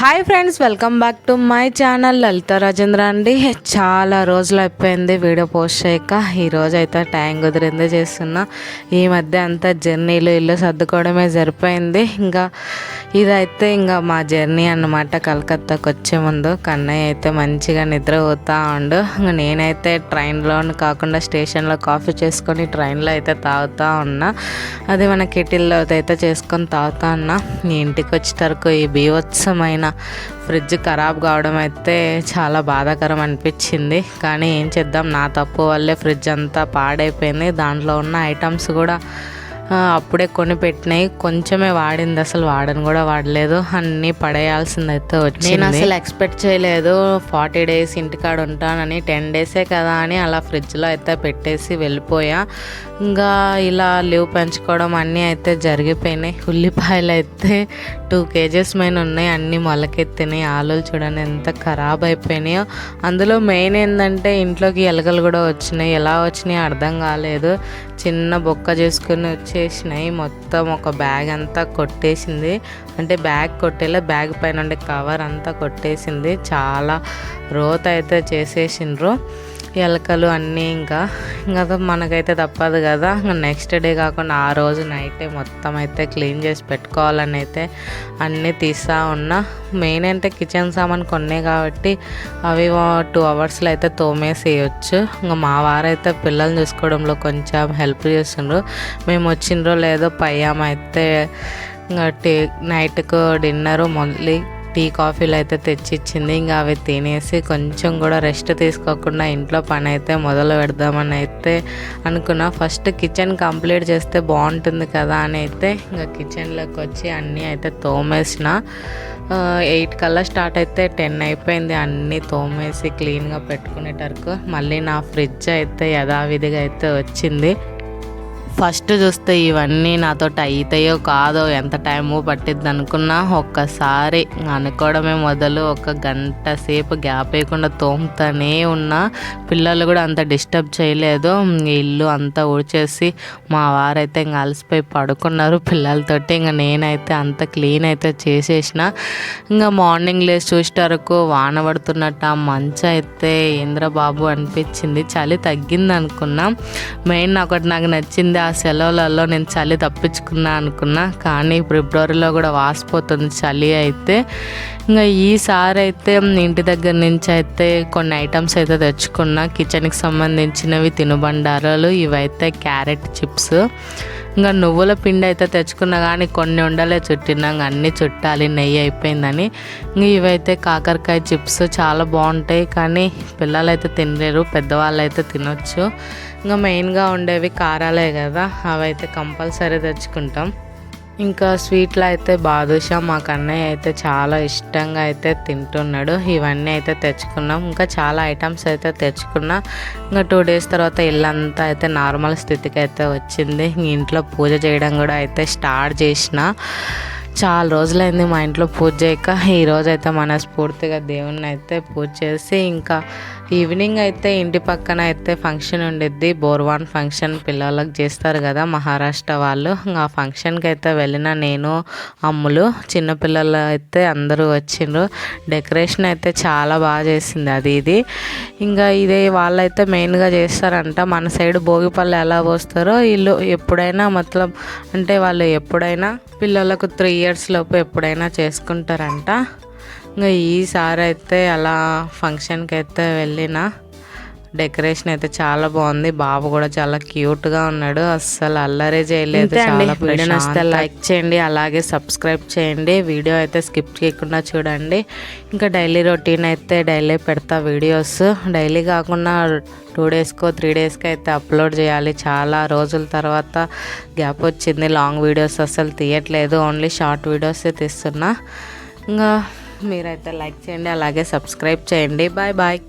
Hi friends welcome back to my channel Lalitha Rajendra అండి. చాలా రోజులు అయిపోయింది వీడియో పోస్ట్ చేయక. ఈరోజు అయితే టైం కుదిరింది చేస్తున్నా. ఈ మధ్య అంతా జర్నీలు ఇల్లు సర్దుకోవడమే సరిపోయింది. ఇంకా ఇదైతే ఇంకా మా జర్నీ అన్నమాట. కలకత్తాకు వచ్చే ముందు కన్నయ్య అయితే మంచిగా నిద్ర పోతా ఉండు. ఇంకా నేనైతే ట్రైన్లో కాకుండా స్టేషన్లో కాఫీ చేసుకొని ట్రైన్లో అయితే తాగుతూ ఉన్నా. అది మన కెటిల్లో అయితే చేసుకొని తాగుతా ఉన్నా. ఇంటికి వచ్చేటరకు ఈ బీవత్సమైన ఫ్రిడ్జ్ ఖరాబ్ కావడం అయితే చాలా బాధాకరం అనిపించింది. కానీ ఏం చేద్దాం నా తప్పు వల్లే ఫ్రిడ్జ్ అంతా పాడైపోయింది. దాంట్లో ఉన్న ఐటమ్స్ కూడా అప్పుడే కొని పెట్టినాయి. కొంచెమే వాడింది. అసలు వాడని కూడా వాడలేదు. అన్నీ పడేయాల్సింది అయితే వచ్చింది. నేను అసలు ఎక్స్పెక్ట్ చేయలేదు. ఫార్టీ డేస్ ఇంటికాడ ఉంటానని. టెన్ డేసే కదా అని అలా ఫ్రిడ్జ్లో అయితే పెట్టేసి వెళ్ళిపోయా. ఇంకా ఇలా లీవ్ పెంచుకోవడం అన్నీ అయితే జరిగిపోయినాయి. ఉల్లిపాయలు అయితే టూ కేజెస్ పైన ఉన్నాయి. అన్నీ మొలకెత్తినాయి ఆలులు చూడండి ఎంత ఖరాబ్ అయిపోయినాయో. అందులో మెయిన్ ఏంటంటే ఇంట్లోకి ఎలకలు కూడా వచ్చినాయి. ఎలా వచ్చినాయి అర్థం కాలేదు. చిన్న బొక్క చేసుకుని వచ్చేసినాయి. మొత్తం ఒక బ్యాగ్ అంతా కొట్టేసింది. అంటే బ్యాగ్ కొట్టేలా బ్యాగ్ పైన ఉండే కవర్ అంతా కొట్టేసింది. చాలా రోత అయితే చేసేసిండ్రు. ఎలకలు అన్నీ ఇంకా ఇంకా మనకైతే తప్పదు కదా. ఇంకా నెక్స్ట్ డే కాకుండా ఆ రోజు నైటే మొత్తం అయితే క్లీన్ చేసి పెట్టుకోవాలని అయితే అన్నీ తీసా ఉన్నా. మెయిన్ అంటే కిచెన్ సామాన్ కొన్నే కాబట్టి అవి టూ అవర్స్లో అయితే తోమేసేయచ్చు. ఇంకా మా వారైతే పిల్లల్ని చూసుకోవడంలో కొంచెం హెల్ప్ చేస్తుండ్రు. మేము వచ్చిండ్రో లేదో పయ్యామైతే ఇంకా టే నైట్కు డిన్నరు మళ్ళీ టీ కాఫీలు అయితే తెచ్చిచ్చింది. ఇంకా అవి తినేసి కొంచెం కూడా రెస్ట్ తీసుకోకుండా ఇంట్లో పని అయితే మొదలు పెడదామని అయితే అనుకున్నా. ఫస్ట్ కిచెన్ కంప్లీట్ చేస్తే బాగుంటుంది కదా అని అయితే ఇంకా కిచెన్లోకి వచ్చి అన్నీ అయితే తోమేసిన. ఎయిట్ కల్లా స్టార్ట్ అయితే టెన్ అయిపోయింది. అన్నీ తోమేసి క్లీన్గా పెట్టుకునేటరకు మళ్ళీ నా ఫ్రిడ్జ్ అయితే యథావిధిగా అయితే వచ్చింది. ఫస్ట్ చూస్తే ఇవన్నీ నాతో అవుతాయో కాదో ఎంత టైము పట్టిద్ది అనుకున్నా ఒక్కసారి అనుకోవడమే మొదలు. ఒక గంట సేపు గ్యాప్ వేయకుండా తోముతానే ఉన్నా. పిల్లలు కూడా అంత డిస్టర్బ్ చేయలేదు. ఇల్లు అంతా ఊడ్చేసి మా వారైతే ఇంకా అలసిపోయి పడుకున్నారు. పిల్లలతోటి ఇంకా నేనైతే అంత క్లీన్ అయితే చేసేసిన. ఇంకా మార్నింగ్ లేచి చూసే వరకు వాన పడుతున్నట్టు. ఆ మంచు అయితే ఇంద్రబాబు అనిపించింది. చలి తగ్గింది అనుకున్నాం. మెయిన్ ఒకటి నాకు నచ్చింది ఆ సెలవులలో నేను చలి తప్పించుకున్నా అనుకున్నా కానీ ఫిబ్రవరిలో కూడా వాసిపోతుంది చలి అయితే. ఇంకా ఈసారి అయితే ఇంటి దగ్గర నుంచి అయితే కొన్ని ఐటమ్స్ అయితే తెచ్చుకున్నా. కిచెన్కి సంబంధించినవి తినుబండారాలు ఇవైతే క్యారెట్ చిప్స్ ఇంకా నువ్వుల పిండి అయితే తెచ్చుకున్నా కానీ కొన్ని ఉండలే చుట్టినా అన్నీ చుట్టాలి నెయ్యి అయిపోయిందని. ఇంకా ఇవైతే కాకరకాయ చిప్స్ చాలా బాగుంటాయి కానీ పిల్లలు అయితే తినలేరు పెద్దవాళ్ళు అయితే తినొచ్చు. ఇంకా మెయిన్గా ఉండేవి కారాలే కదా అవైతే కంపల్సరీ తెచ్చుకుంటాం. ఇంకా స్వీట్లో అయితే బాదుషా మా కన్నయ్య అయితే చాలా ఇష్టంగా అయితే తింటున్నాడు. ఇవన్నీ అయితే తెచ్చుకున్నాం. ఇంకా చాలా ఐటమ్స్ అయితే తెచ్చుకున్నా. ఇంకా టూ డేస్ తర్వాత ఇల్లంతా అయితే నార్మల్ స్థితికి అయితే వచ్చింది. ఇంట్లో పూజ చేయడం కూడా అయితే స్టార్ట్ చేసిన. చాలా రోజులైంది మా ఇంట్లో పూజ చేయక. ఈరోజు అయితే మనస్ఫూర్తిగా దేవుణ్ణి అయితే పూజ చేసి ఇంకా ఈవినింగ్ అయితే ఇంటి పక్కన అయితే ఫంక్షన్ ఉండిద్ది. బోర్వాన్ ఫంక్షన్ పిల్లలకు చేస్తారు కదా మహారాష్ట్ర వాళ్ళు. ఇంకా ఆ ఫంక్షన్కి అయితే వెళ్ళిన నేను అమ్ములు చిన్నపిల్లలు అయితే అందరూ వచ్చిండ్రు. డెకరేషన్ అయితే చాలా బాగా చేసింది అది ఇది. ఇంకా ఇదే వాళ్ళైతే మెయిన్గా చేస్తారంట. మన సైడ్ భోగిపళ్ళు ఎలా పోస్తారో వీళ్ళు ఎప్పుడైనా మతలబ్ అంటే వాళ్ళు ఎప్పుడైనా పిల్లలకు త్రీ ఇయర్స్ లోపు ఎప్పుడైనా చేసుకుంటారంట. ఇంకా ఈసారి అయితే అలా ఫంక్షన్కి అయితే వెళ్ళిన డెకరేషన్ అయితే చాలా బాగుంది. బాబు కూడా చాలా క్యూట్గా ఉన్నాడు. అస్సలు అల్లరే చేయలేదు. చాలా వీడియో నచ్చితే లైక్ చేయండి అలాగే సబ్స్క్రైబ్ చేయండి. వీడియో అయితే స్కిప్ చేయకుండా చూడండి. ఇంకా డైలీ రొటీన్ అయితే డైలీ పెడతా వీడియోస్. డైలీ కాకుండా టూ డేస్కో త్రీ డేస్కి అయితే అప్లోడ్ చేయాలి. చాలా రోజుల తర్వాత గ్యాప్ వచ్చింది. లాంగ్ వీడియోస్ అసలు తీయట్లేదు. ఓన్లీ షార్ట్ వీడియోస్ తీస్తున్నా. ఇంకా మీరైతే లైక్ చేయండి అలాగే సబ్స్క్రైబ్ చేయండి. Bye bye.